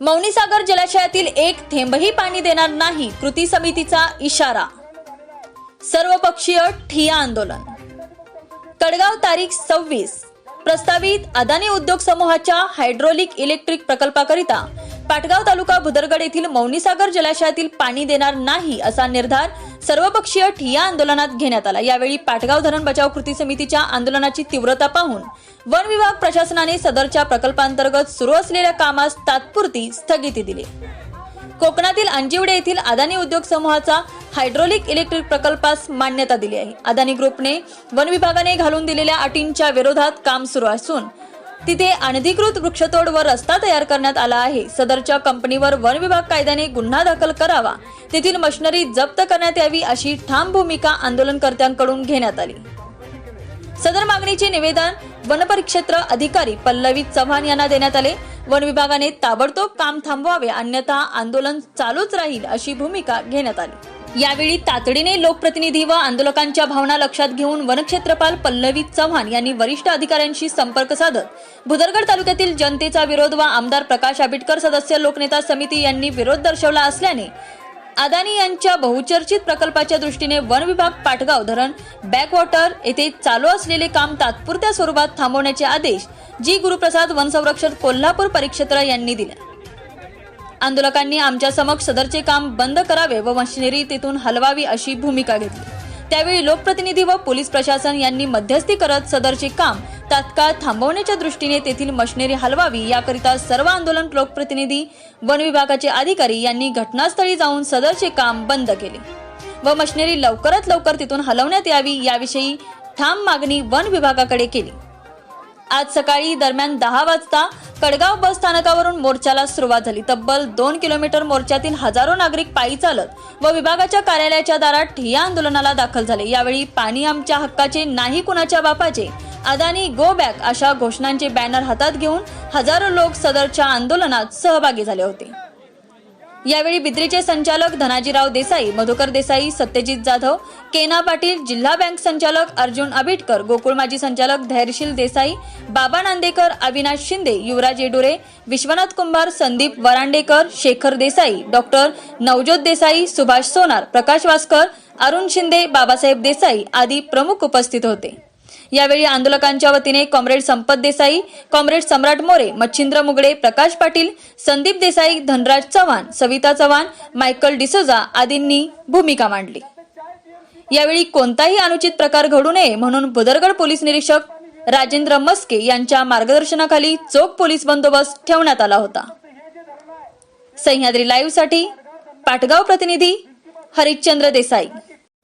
मौनीसागर जलाशयातील एक थेंबही पाणी देणार नाही कृती समितीचा इशारा. सर्वपक्षीय ठिया आंदोलन. कडगाव तारीख सव्वीस. प्रस्तावित अदानी उद्योग समूहाच्या हायड्रोलिक इलेक्ट्रिक प्रकल्पाकरिता पाटगाव तालुका भुदरगड येथील मौनीसागर जलाशयातील पाणी देणार नाही असा निर्धार सर्वपक्षीय ठिया आंदोलनात घेण्यात आला. यावेळी पाटगाव धरण बचाव कृती समितीच्या आंदोलनाची तीव्रता पाहून वन विभाग प्रशासनाने सदरच्या प्रकल्पांतर्गत सुरू असलेल्या कामास तात्पुरती स्थगिती दिली. कोकणातील अंजिवडे येथील अदानी उद्योग समूहाचा हायड्रोलिक इलेक्ट्रिक प्रकल्पास मान्यता दिली आहे. अदानी ग्रुपने वन विभागाने घालून दिलेल्या अटींच्या विरोधात काम सुरू असून तिथे अनधिकृत वृक्षतोड व रस्ता तयार करण्यात आला आहे. सदरच्या कंपनीवर वन विभाग कायद्याने गुन्हा दाखल करावा. तेथील मशिनरी जप्त करण्यात यावी अशी ठाम भूमिका आंदोलनकर्त्यांकडून घेण्यात आली. सदर मागणीचे निवेदन वनपरिक्षेत्र अधिकारी पल्लवी चव्हाण यांना देण्यात आले. वन विभागाने ताबडतोब काम थांबवावे अन्यथा आंदोलन चालूच राहील अशी भूमिका घेण्यात आली. यावेळी तातडीने लोकप्रतिनिधी व आंदोलकांच्या भावना लक्षात घेऊन वनक्षेत्रपाल पल्लवी चव्हाण यांनी वरिष्ठ अधिकाऱ्यांशी संपर्क साधत भुदरगड तालुक्यातील जनतेचा विरोध व आमदार प्रकाश आंबेडकर सदस्य लोकनेता समिती यांनी विरोध दर्शवला असल्याने अदानी यांच्या बहुचर्चित प्रकल्पाच्या दृष्टीने वन विभाग पाटगाव धरण बॅकवॉटर येथे चालू असलेले काम तात्पुरत्या स्वरूपात थांबवण्याचे आदेश जी गुरुप्रसाद वनसंरक्षक कोल्हापूर परिक्षेत्र यांनी दिले. आंदोलकांनी आमच्या समक्ष सदरचे काम बंद करावे व मशिनरी तिथून हलवावी अशी भूमिका घेतली. त्यावेळी लोकप्रतिनिधी व पोलीस प्रशासन यांनी मध्यस्थी करत सदरचे काम तात्काळ थांबवण्याच्या दृष्टीने तेथील मशिनरी हलवावी याकरिता सर्व आंदोलन लोकप्रतिनिधी वन विभागाचे अधिकारी यांनी घटनास्थळी जाऊन सदरचे काम बंद केले व मशिनरी लवकरात लवकर तिथून हलवण्यात यावी याविषयी ठाम मागणी वन विभागाकडे केली. आज सकाळी दरम्यान दहा वाजता कडगाव बस स्थानकावरून मोर्चाला सुरुवात झाली. तब्बल दोन किलोमीटर मोर्चातील हजारो नागरिक पायी चालत व विभागाच्या कार्यालयाच्या दारात या आंदोलनाला दाखल झाले. यावेळी पाणी आमच्या हक्काचे नाही कुणाच्या बापाचे अदानी गो बॅक अशा घोषणांचे बॅनर हातात घेऊन हजारो लोक सदरच्या आंदोलनात सहभागी झाले होते. यावेळी बिद्रीचे संचालक धनाजीराव देसाई मधुकर देसाई सत्यजित जाधव केना पाटील जिल्हा बँक संचालक अर्जुन आबिटकर गोकुळ माजी संचालक धैर्यशील देसाई बाबा नांदेकर अविनाश शिंदे युवराज येडुरे विश्वनाथ कुंभार संदीप वरांडेकर शेखर देसाई डॉक्टर नवज्योत देसाई सुभाष सोनार प्रकाश वासकर अरुण शिंदे बाबासाहेब देसाई आदी प्रमुख उपस्थित होते. यावेळी आंदोलकांच्या वतीने comrade Sampat Desai comrade Samrat More Machhindra Mugade Prakash Patil Sandeep Desai Dhanraj Chavan Savita Chavan Michael D'Souza आदींनी भूमिका मांडली. यावेळी कोणताही अनुचित प्रकार घडू नये म्हणून भुदरगड पोलीस निरीक्षक राजेंद्र मस्के यांच्या मार्गदर्शनाखाली चोख पोलीस बंदोबस्त ठेवण्यात आला होता. सह्याद्री लाईव्हसाठी पाटगाव प्रतिनिधी हरिश्चंद्र देसाई.